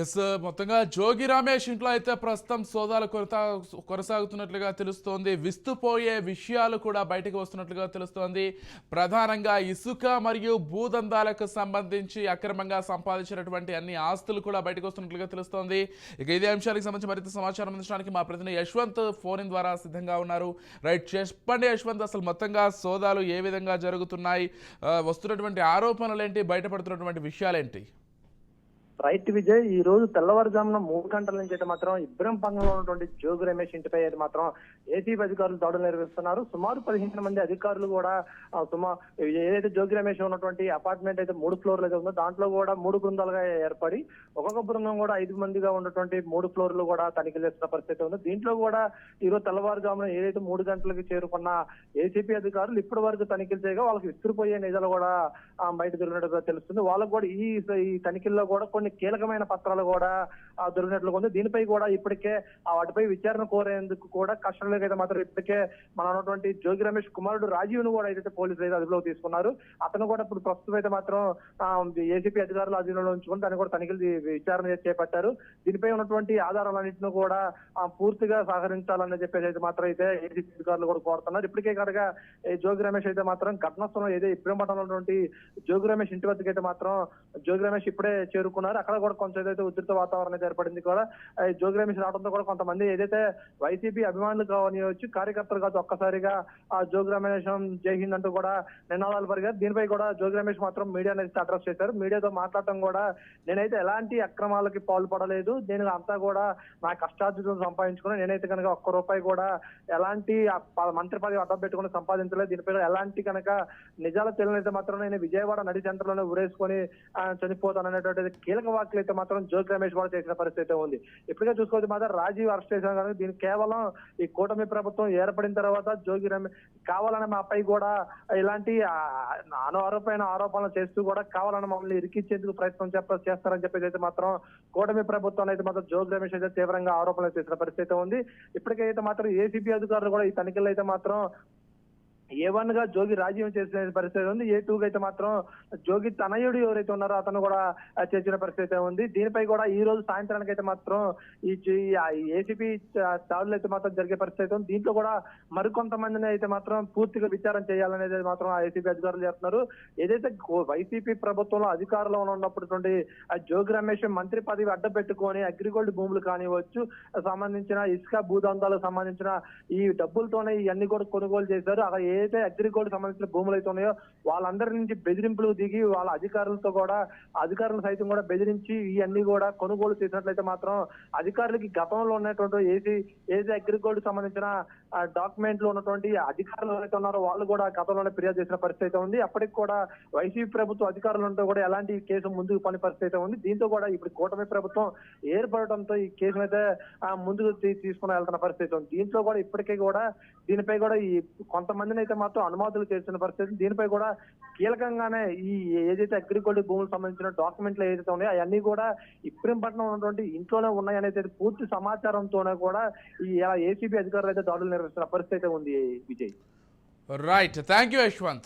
Yes మొత్తంగా జోగి రమేష్ ఇంట్లో అయితే ప్రస్తుతం సోదాలు కొరత కొనసాగుతున్నట్లుగా తెలుస్తోంది. విస్తుపోయే విషయాలు కూడా బయటకు వస్తున్నట్లుగా తెలుస్తోంది. ప్రధానంగా ఇసుక మరియు భూదందాలకు సంబంధించి అక్రమంగా సంపాదించినటువంటి అన్ని ఆస్తులు కూడా బయటకు వస్తున్నట్లుగా తెలుస్తోంది. ఇక ఇదే అంశానికి సంబంధించి మరింత సమాచారం అందించడానికి మా ప్రతినిధి యశ్వంత్ ఫోన్ ఇన్ ద్వారా సిద్ధంగా ఉన్నారు. రైట్ చెప్పండి యశ్వంత్ అసలు మొత్తంగా సోదాలు ఏ విధంగా జరుగుతున్నాయి? వస్తున్నటువంటి ఆరోపణలు ఏంటి బయటపడుతున్నటువంటి విషయాలేంటి? రైట్ విజయ్ ఈ రోజు తెల్లవారుజామున మూడు గంటల నుంచి అయితే మాత్రం ఇబ్రహంపంగంలో ఉన్నటువంటి జోగి రమేష్ ఇంటిపై అయితే మాత్రం ఏసీబీ అధికారులు దాడులు నిర్వహిస్తున్నారు. సుమారు పదిహేను మంది అధికారులు కూడా ఆ, సుమా ఏదైతే జోగి రమేష్ ఉన్నటువంటి అపార్ట్మెంట్ అయితే మూడు ఫ్లోర్లు అయితే ఉందో దాంట్లో కూడా మూడు బృందాలుగా ఏర్పడి ఒక్కొక్క బృందం కూడా ఐదు మందిగా ఉన్నటువంటి మూడు ఫ్లోర్లు కూడా తనిఖీలు చేస్తున్న పరిస్థితి ఉంది. దీంట్లో కూడా ఈ రోజు తెల్లవారుజామున ఏదైతే మూడు గంటలకు చేరుకున్న ఏసీపీ అధికారులు ఇప్పటి వరకు తనిఖీలు చేయగా వాళ్ళకి విసిరిపోయే నిజాలు కూడా బయట దొరికినట్టుగా తెలుస్తుంది. వాళ్ళకు కూడా ఈ ఈ తనిఖీల్లో కూడా కొన్ని కీలకమైన పత్రాలు కూడా దొరికినట్లుగా ఉంది. దీనిపై కూడా ఇప్పటికే ఆ వాటిపై విచారణ కోరేందుకు కూడా కస్టడీలోకి అయితే మాత్రం ఇప్పటికే మన ఉన్నటువంటి జోగి రమేష్ కుమారుడు రాజీవ్ను కూడా అయితే పోలీసులు అయితే అదుపులోకి తీసుకున్నారు. అతను కూడా ఇప్పుడు ప్రస్తుతం అయితే మాత్రం ఏసీపీ అధికారులు అధీనంలో ఉంచుకొని దాన్ని కూడా తనిఖీలు విచారణ చేపట్టారు. దీనిపై ఉన్నటువంటి ఆధారాలన్నింటినీ కూడా పూర్తిగా సహకరించాలని చెప్పేసి అయితే మాత్రం అయితే ఏసీపీ అధికారులు కూడా కోరుతున్నారు. ఇప్పటికే కనుక జోగి రమేష్ అయితే మాత్రం ఘటనా స్థలం ఏదో ఇబ్రహంపట్నంలో ఉన్నటువంటి జోగి రమేష్ ఇంటి వద్దకు అయితే మాత్రం జోగి రమేష్ ఇప్పుడే చేరుకున్నారు. అక్కడ కూడా కొంచెం ఏదైతే ఉధృత వాతావరణం అయితే ఏర్పడింది కూడా జోగిరమేష్ రావడంతో కూడా కొంతమంది ఏదైతే వైసీపీ అభిమానులు కావనివచ్చు కార్యకర్తలు కాదు ఒక్కసారిగా ఆ జోగి జై హింద్ అంటూ కూడా నినాదాలు పరిగారు దీనిపై కూడా జోగి రమేష్ మాత్రం మీడియా అనేది అడ్రస్ చేశారు. మీడియాతో మాట్లాడటం కూడా నేనైతే ఎలాంటి అక్రమాలకి పాల్పడలేదు. నేను అంతా కూడా నా కష్టార్జితం సంపాదించుకుని నేనైతే కనుక ఒక్క రూపాయి కూడా ఎలాంటి మంత్రి పదవి అడ్డం పెట్టుకుని సంపాదించలేదు. దీనిపై కూడా ఎలాంటి కనుక నిజాల తెలియనైతే మాత్రం నేను విజయవాడ నడి సెంటర్లోనే ఉరేసుకొని ఊరేసుకొని చనిపోతాను అనేటువంటి కీలక వ్యాఖ్యలు అయితే మాత్రం జోగి రమేష్ కూడా చేసిన పరిస్థితి ఉంది. ఇప్పటికే చూసుకోవచ్చు మాత్రం రాజీవ్ అరెస్ట్ చేసిన కానీ దీనికి కేవలం ఈ కూటమి ప్రభుత్వం ఏర్పడిన తర్వాత జోగి రమేష్ కావాలని మాపై కూడా ఇలాంటి ఆ, ఆరోపణలు చేస్తూ కూడా కావాలని మమ్మల్ని ఇరికించేందుకు ప్రయత్నం చెప్ప చేస్తారని చెప్పేసి అయితే మాత్రం కూటమి ప్రభుత్వం అయితే మాత్రం జోగి రమేష్ అయితే తీవ్రంగా ఆరోపణలు చేసిన పరిస్థితి ఉంది. ఇప్పటికైతే మాత్రం ఏసీబీ అధికారులు కూడా ఈ తనిఖీలు అయితే మాత్రం ఏ వన్గా జోగి రాజ్యం చేసిన పరిస్థితి ఉంది. ఏ టూ అయితే మాత్రం జోగి తనయుడు ఎవరైతే ఉన్నారో అతను కూడా చేసిన పరిస్థితి ఉంది. దీనిపై కూడా ఈ రోజు సాయంత్రానికి అయితే మాత్రం ఈ ఏసీపీ దాడులు అయితే మాత్రం జరిగే పరిస్థితి ఉంది. దీంట్లో కూడా మరికొంతమందిని అయితే మాత్రం పూర్తిగా విచారణ చేయాలనేది మాత్రం ఆ ఏసీపీ అధికారులు చెప్తున్నారు ఏదైతే వైసీపీ ప్రభుత్వంలో అధికారంలో ఉన్నప్పుడు ఆ జోగి రమేష్ మంత్రి పదవి అడ్డ పెట్టుకొని అగ్రిగోల్డ్ భూములు కానివచ్చు సంబంధించిన ఇసుక భూదందాలకు సంబంధించిన ఈ డబ్బులతోనే ఇవన్నీ కూడా కొనుగోలు చేశారు. అక్కడ ఏదైతే అగ్రిగోల్డ్ సంబంధించిన భూములు అయితే ఉన్నాయో వాళ్ళందరి నుంచి బెదిరింపులు దిగి వాళ్ళ అధికారులతో కూడా అధికారులు సైతం కూడా బెదిరించి ఇవన్నీ కూడా కొనుగోలు చేసినట్లయితే మాత్రం అధికారులకి గతంలో ఉన్నటువంటి ఏసీ ఏది అగ్రిగోల్డ్ సంబంధించిన డాక్యుమెంట్లు ఉన్నటువంటి అధికారులు ఎవరైతే ఉన్నారో వాళ్ళు కూడా గతంలోనే ఫిర్యాదు చేసిన పరిస్థితి అయితే ఉంది. అప్పటికి కూడా వైసీపీ ప్రభుత్వ ఉంటే కూడా ఎలాంటి కేసు ముందుకు పని పరిస్థితి అయితే ఉంది. దీంతో కూడా ఇప్పుడు కూటమి ప్రభుత్వం ఏర్పడటంతో ఈ కేసును అయితే ముందుకు తీసుకుని వెళ్తున్న పరిస్థితి ఉంది. దీంట్లో కూడా ఇప్పటికే కూడా దీనిపై కూడా ఈ కొంతమందిని అయితే మాత్రం అనుమతులు చేసిన పరిస్థితి. దీనిపై కూడా కీలకంగానే ఈ ఏదైతే అగ్రికల్చర్ భూములకు సంబంధించిన డాక్యుమెంట్లు ఏదైతే ఉన్నాయో అవన్నీ కూడా ఇప్పింపట్నం ఉన్నటువంటి ఇంట్లోనే ఉన్నాయనేది పూర్తి సమాచారంతోనే కూడా ఈ ఏసీబీ అధికారులు అయితే దాడులు నిర్వహిస్తున్న పరిస్థితి అయితే ఉంది Vijay. Right thank you Yashwant